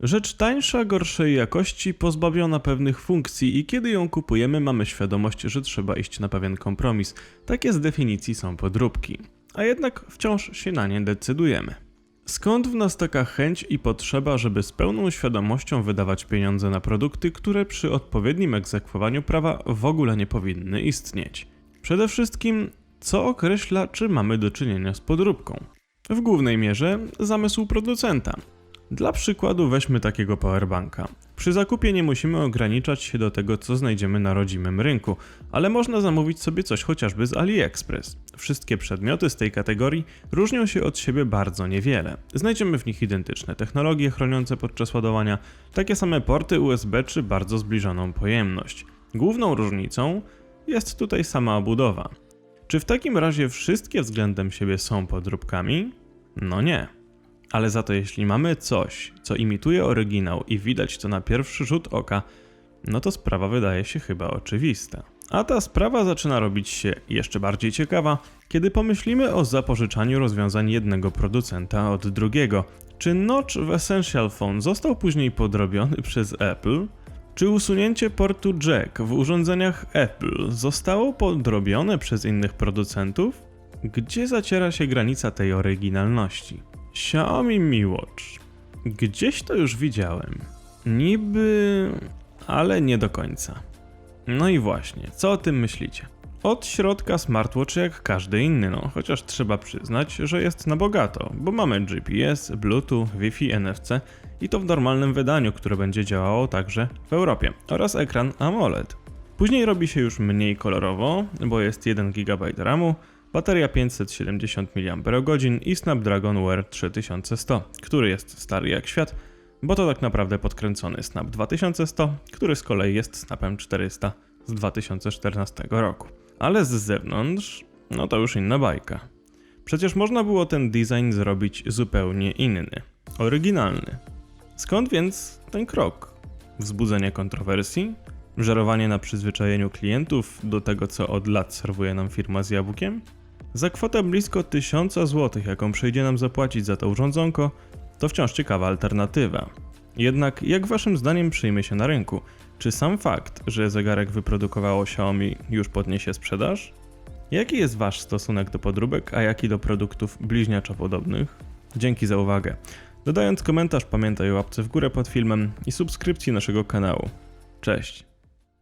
Rzecz tańsza, gorszej jakości, pozbawiona pewnych funkcji i kiedy ją kupujemy mamy świadomość, że trzeba iść na pewien kompromis. Takie z definicji są podróbki. A jednak wciąż się na nie decydujemy. Skąd w nas taka chęć i potrzeba, żeby z pełną świadomością wydawać pieniądze na produkty, które przy odpowiednim egzekwowaniu prawa w ogóle nie powinny istnieć? Przede wszystkim, co określa, czy mamy do czynienia z podróbką? W głównej mierze zamysł producenta. Dla przykładu weźmy takiego powerbanka. Przy zakupie nie musimy ograniczać się do tego, co znajdziemy na rodzimym rynku, ale można zamówić sobie coś chociażby z AliExpress. Wszystkie przedmioty z tej kategorii różnią się od siebie bardzo niewiele. Znajdziemy w nich identyczne technologie chroniące podczas ładowania, takie same porty USB czy bardzo zbliżoną pojemność. Główną różnicą jest tutaj sama obudowa. Czy w takim razie wszystkie względem siebie są podróbkami? No nie. Ale za to jeśli mamy coś, co imituje oryginał i widać to na pierwszy rzut oka, no to sprawa wydaje się chyba oczywista. A ta sprawa zaczyna robić się jeszcze bardziej ciekawa, kiedy pomyślimy o zapożyczaniu rozwiązań jednego producenta od drugiego. Czy notch w Essential Phone został później podrobiony przez Apple? Czy usunięcie portu jack w urządzeniach Apple zostało podrobione przez innych producentów? Gdzie zaciera się granica tej oryginalności? Xiaomi Mi Watch. Gdzieś to już widziałem. Niby, ale nie do końca. No i właśnie, co o tym myślicie? Od środka smartwatch jak każdy inny, no chociaż trzeba przyznać, że jest na bogato, bo mamy GPS, Bluetooth, Wi-Fi, NFC i to w normalnym wydaniu, które będzie działało także w Europie, oraz ekran AMOLED. Później robi się już mniej kolorowo, bo jest 1 GB RAMu, bateria 570 mAh i Snapdragon Wear 3100, który jest stary jak świat, bo to tak naprawdę podkręcony Snap 2100, który z kolei jest Snapem 400 z 2014 roku. Ale z zewnątrz, no to już inna bajka. Przecież można było ten design zrobić zupełnie inny, oryginalny. Skąd więc ten krok? Wzbudzenie kontrowersji? Żerowanie na przyzwyczajeniu klientów do tego, co od lat serwuje nam firma z jabłkiem? Za kwotę blisko 1000 zł, jaką przyjdzie nam zapłacić za to urządzonko, to wciąż ciekawa alternatywa. Jednak jak waszym zdaniem przyjmie się na rynku? Czy sam fakt, że zegarek wyprodukowało Xiaomi już podniesie sprzedaż? Jaki jest wasz stosunek do podróbek, a jaki do produktów bliźniaczo podobnych? Dzięki za uwagę. Dodając komentarz pamiętaj o łapce w górę pod filmem i subskrypcji naszego kanału. Cześć!